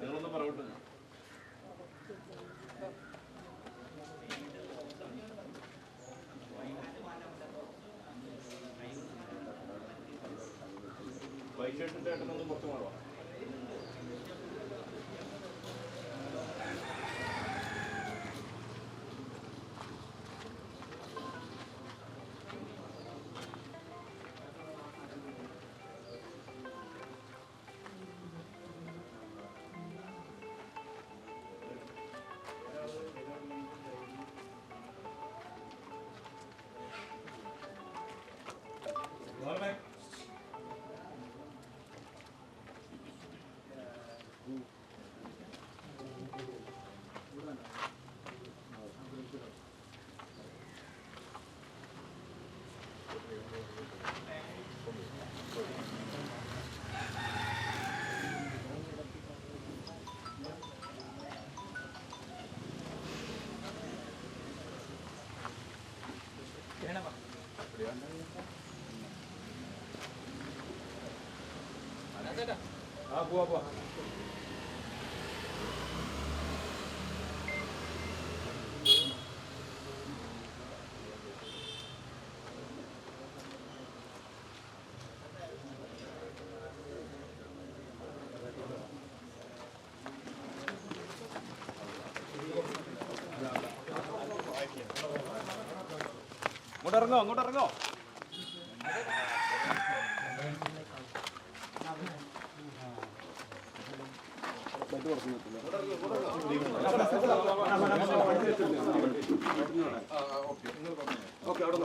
നിങ്ങളൊന്ന് പറയട്ടെ വൈറ്റ് ഷർട്ടിന്റെ ഏട്ടനൊന്ന് പുറത്ത് മാറുക Ah, boa, boa. ഇറങ്ങോ അങ്ങോട്ട് ഇറങ്ങോ ഓക്കെ അവിടെ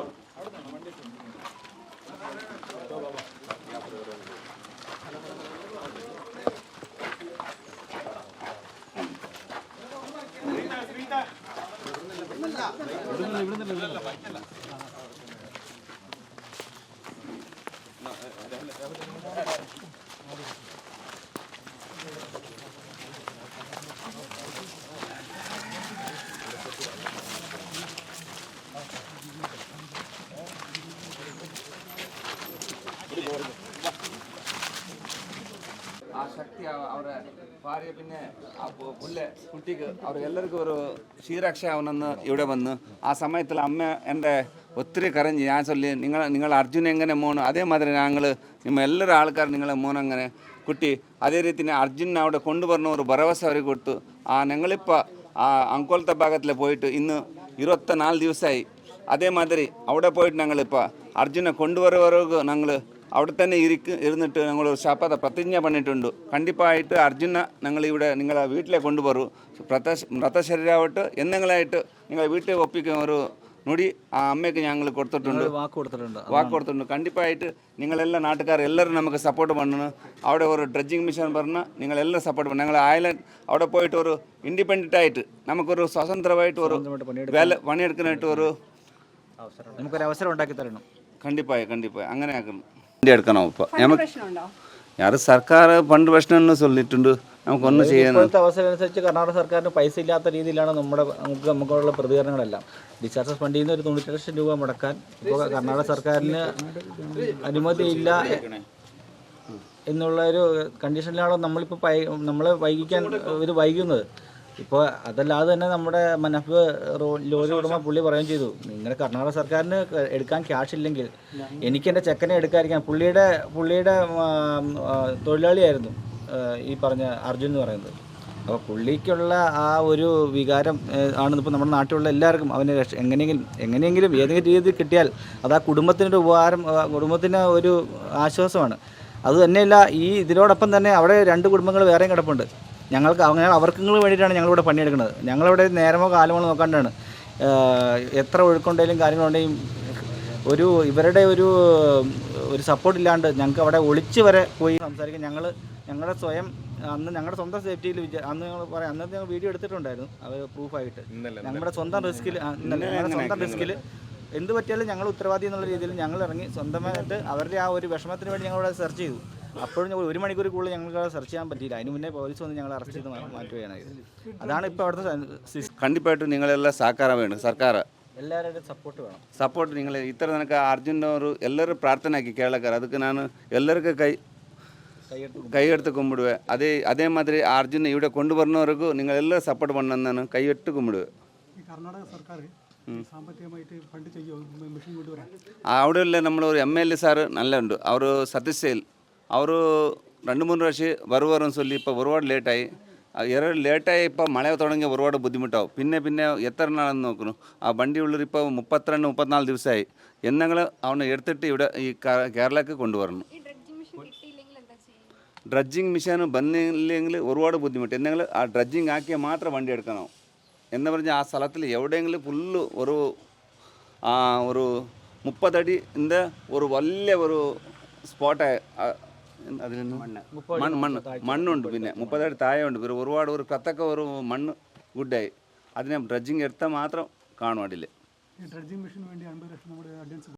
നിന്ന് ഇവിടെ നിന്ന് ഇവിടെ നിന്ന് Thank you. ಅವರ ಭಾರ್ಯ പിന്നെ ആ പു- പുല്ല് കുട്ടിക്ക് അവർ എല്ലാവർക്കും ഒരു ക്ഷീരാക്ഷ അവനെന്ന് ഇവിടെ വന്ന് ആ സമയത്തിൽ അമ്മ എൻ്റെ ഒത്തിരി കരഞ്ഞ് ഞാൻ ചൊല്ലി നിങ്ങൾ നിങ്ങൾ അർജുൻ എങ്ങനെ മോണ് അതേമാതിരി ഞങ്ങൾ ನಿಮ್ಮ ಎಲ್ಲರ ಆಳ್ಕಾರ നിങ്ങളെ മോൻ അങ്ങനെ കുട്ടി ಅದೇ ರೀತಿ ಅರ್ಜುನ್ അവിടെ കൊണ്ടുവരുന്ന ഒരു ഭരവസ അവർക്ക് കൊടുത്തു ആ ഞങ്ങളിപ്പോൾ ആ അങ്കോളത്തെ ഭാഗത്തിൽ പോയിട്ട് ഇന്ന് ഇരുപത്തി നാല് ദിവസമായി അതേമാതിരി അവിടെ പോയിട്ട് ഞങ്ങളിപ്പോൾ അർജുനെ കൊണ്ടുവരുവർക്ക് ഞങ്ങൾ അവിടെ തന്നെ ഇരിക്ക് ഇരുന്നിട്ട് ഞങ്ങൾ ശപഥ പ്രതിജ്ഞ പണിട്ടുണ്ട് കണ്ടിപ്പായിട്ട് അർജുന ഞങ്ങൾ ഇവിടെ നിങ്ങളെ വീട്ടിലെ കൊണ്ടുപോകും വ്രത മൃതശരീരാവട്ട് എന്നെങ്കിലായിട്ട് നിങ്ങളെ വീട്ടിൽ ഒപ്പിക്കുന്ന ഒരു നൊടി ആ അമ്മയ്ക്ക് ഞങ്ങൾ കൊടുത്തിട്ടുണ്ട്. വാക്ക് കൊടുത്തിട്ടുണ്ട്. വാക്ക് കൊടുത്തിട്ടുണ്ട്. കണ്ടിപ്പായിട്ട് നിങ്ങളെല്ലാം നാട്ടുകാർ എല്ലാവരും നമുക്ക് സപ്പോർട്ട് പണ്ണണം അവിടെ ഒരു ഡ്രഡ്ജിങ് മിഷൻ പറഞ്ഞാൽ നിങ്ങളെല്ലാം സപ്പോർട്ട് പണി ഞങ്ങൾ ഐലൻഡ് അവിടെ പോയിട്ട് ഒരു ഇൻഡിപെൻഡന്റ് ആയിട്ട് നമുക്കൊരു സ്വതന്ത്രമായിട്ട് ഒരു വില പണിയെടുക്കാനായിട്ട് ഒരു നമുക്കൊരു അവസരം ഉണ്ടാക്കി തരണം. കണ്ടിപ്പായി കണ്ടിപ്പായി. അങ്ങനെ ആക്കുന്നു. എടുക്കണം. ഇപ്പം നമുക്ക് ഞാൻ സർക്കാർ പണ്ട് പ്രശ്നം എന്ന് சொல்லிട്ടുണ്ട് നമുക്കൊന്നും ചെയ്യാൻ അവസരമനുസരിച്ച് കർണാടക സർക്കാരിന് പൈസ ഇല്ലാത്ത രീതിയിലാണ് നമ്മുടെ നമുക്ക് നമുക്കുള്ള പ്രതികരണങ്ങളെല്ലാം. ഡിസ്ചാർജസ് ഫണ്ടിൽ നിന്ന് ഒരു തൊണ്ണൂറ്റി ലക്ഷം രൂപ മുടക്കാൻ ഇപ്പോൾ കർണാടക സർക്കാരിന് അനുമതിയില്ല എന്നുള്ള ഒരു കണ്ടീഷനിലാണ് നമ്മളിപ്പോൾ നമ്മൾ വൈകിക്കാൻ ഇത് വൈകുന്നത്. ഇപ്പോൾ അതല്ലാതെ തന്നെ നമ്മുടെ മനഫ് ലോറി ഉടമ പുള്ളി പറയുകയും ചെയ്തു. നിങ്ങൾ കർണാടക സർക്കാരിന് എടുക്കാൻ ക്യാഷ് ഇല്ലെങ്കിൽ എനിക്ക് എന്റെ ചെക്കനെ എടുക്കാതിരിക്കാൻ പുള്ളിയുടെ പുള്ളിയുടെ തൊഴിലാളിയായിരുന്നു ഈ പറഞ്ഞ അർജുൻ എന്ന് പറയുന്നത്. അപ്പോൾ പുള്ളിക്കുള്ള ആ ഒരു വികാരം ആണ് ഇപ്പോൾ നമ്മുടെ നാട്ടിലുള്ള എല്ലാവർക്കും അവന് രക്ഷ എങ്ങനെയെങ്കിലും എങ്ങനെയെങ്കിലും ഏതെങ്കിലും രീതിയിൽ കിട്ടിയാൽ അത് ആ കുടുംബത്തിനൊരു ഉപകാരം കുടുംബത്തിന് ഒരു ആശ്വാസമാണ്. അത് തന്നെയല്ല ഈ ഇതിനോടൊപ്പം തന്നെ അവിടെ രണ്ട് കുടുംബങ്ങൾ വേറെയും കിടപ്പുണ്ട്. ഞങ്ങൾക്ക് അങ്ങനെ അവർക്കും വേണ്ടിയിട്ടാണ് ഞങ്ങളിവിടെ പണിയെടുക്കുന്നത്. ഞങ്ങളിവിടെ നേരമോ കാലമോ നോക്കാണ്ടാണ്. എത്ര ഒഴുക്കുണ്ടെങ്കിലും കാര്യങ്ങളുണ്ടെങ്കിലും ഒരു ഇവരുടെ ഒരു ഒരു സപ്പോർട്ട് ഇല്ലാണ്ട് ഞങ്ങൾക്ക് അവിടെ ഒളിച്ച് വരെ പോയി സംസാരിക്കാൻ ഞങ്ങൾ ഞങ്ങളുടെ സ്വയം അന്ന് ഞങ്ങളുടെ സ്വന്തം സേഫ്റ്റിയിൽ അന്ന് ഞങ്ങൾ പറയാം അന്നത്തെ ഞങ്ങൾ വീഡിയോ എടുത്തിട്ടുണ്ടായിരുന്നു. അവർ പ്രൂഫായിട്ട് ഞങ്ങളുടെ സ്വന്തം റിസ്കിൽ ഞങ്ങളുടെ സ്വന്തം റിസ്കിൽ എന്ത് പറ്റിയാലും ഞങ്ങൾ ഉത്തരവാദി എന്നുള്ള രീതിയിൽ ഞങ്ങൾ ഇറങ്ങി സ്വന്തമായിട്ട് അവരുടെ ആ ഒരു വിഷമത്തിന് വേണ്ടി ഞങ്ങൾ അവിടെ സെർച്ച് ചെയ്തു. അപ്പോഴും ഒരു മണിക്കൂർ കൂടുതൽ ഞങ്ങൾക്ക് സെർച്ച് ചെയ്യാൻ പറ്റിയില്ല. അതിന് മുന്നേ പോലീസ് വന്ന് ഞങ്ങൾ അറസ്റ്റ് ചെയ്ത് മാറ്റുകയാണ് ചെയ്തത് അതാണ് ഇപ്പോൾ അവിടുത്തെ കണ്ടിപ്പായിട്ട് നിങ്ങളെല്ലാം സഹಕಾರ വേണം. സർക്കാർ ಎಲ್ಲರಿಗೂ സപ്പോർട്ട് വേണം. സപ്പോർട്ട് നിങ്ങൾ ഇത്ര നിനക്ക് ತನಕ എല്ലാവരും പ്രാർത്ഥന ആക്കി കേരളക്കാർ. അതൊക്കെ ಅದಕ್ಕೆ ನಾನು കൈ കൈയെടുത്ത് കുമ്പിടുവേ. അതേ അതേമാതിരി അർജുനെ ഇവിടെ കൊണ്ടുവരുന്നവർക്ക് നിങ്ങളെല്ലാം സപ്പോർട്ട് പണ്ണെന്നാണ് കൈയെട്ട് കുമ്പിടുവേ. കർണാടക സർക്കാർ സാമ്പത്തികമായിട്ട് അവിടെയുള്ള നമ്മളൊരു എം എൽ എ സാറ് നല്ല അവർ സതീശയിൽ അവർ രണ്ട് മൂന്ന് പ്രാവശ്യം വരുവരും ചൊല്ലി ഇപ്പോൾ ഒരുപാട് ലേറ്റായി ಎರಡು ಲೇಟಾಗಿ ഇപ്പോൾ മഴ തുടങ്ങി ഒരുപാട് ബുദ്ധിമുട്ടാവും പിന്നെ പിന്നെ എത്ര നാളെന്ന് നോക്കുന്നു ആ വണ്ടി ഉള്ളിൽ ഇപ്പോൾ മുപ്പത്തിരണ്ട് മുപ്പത്തിനാല് ദിവസമായി എന്നെങ്കിലും അവനെ എടുത്തിട്ട് ഇവിടെ ഈ ക- കേരളക്ക് കൊണ്ടുവരണം ഈ ഡ്രഡ്ജിങ് മെഷീൻ കിട്ടിയില്ലെങ്കിൽ എന്താ ചെയ്യുന്നത് ഡ്രഡ്ജിങ് മെഷീൻ ബന്നില്ലെങ്കിൽ ഒരുപാട് ബുദ്ധിമുട്ട് എന്തെങ്കിലും ആ ഡ്രഡ്ജിങ് ആക്കിയാൽ മാത്രം വണ്ടി എടുക്കണം എന്ന് പറഞ്ഞാൽ ആ സ്ഥലത്തിൽ എവിടെയെങ്കിലും ഫുള്ള് ഒരു ആ ഒരു മുപ്പതടിൻ്റെ ഒരു വലിയ ഒരു സ്പോട്ട് അതിൽ മണ്ണ്. മണ്ണ് മണ്ണുണ്ട് പിന്നെ. മുപ്പതടി താഴെ ഉണ്ട് പിന്നെ ഒരുപാട് ഒരു കത്തക്ക ഒരു മണ്ണ് ഗുഡായി. അതിനെ ഡ്രഡ്ജിങ് എടുത്താൽ മാത്രം കാണും അടിയിൽ ഡ്രഡ്ജിങ് മെഷീന് വേണ്ടി അൻപത് ലക്ഷം നമ്മുടെ അഡ്വാൻസ്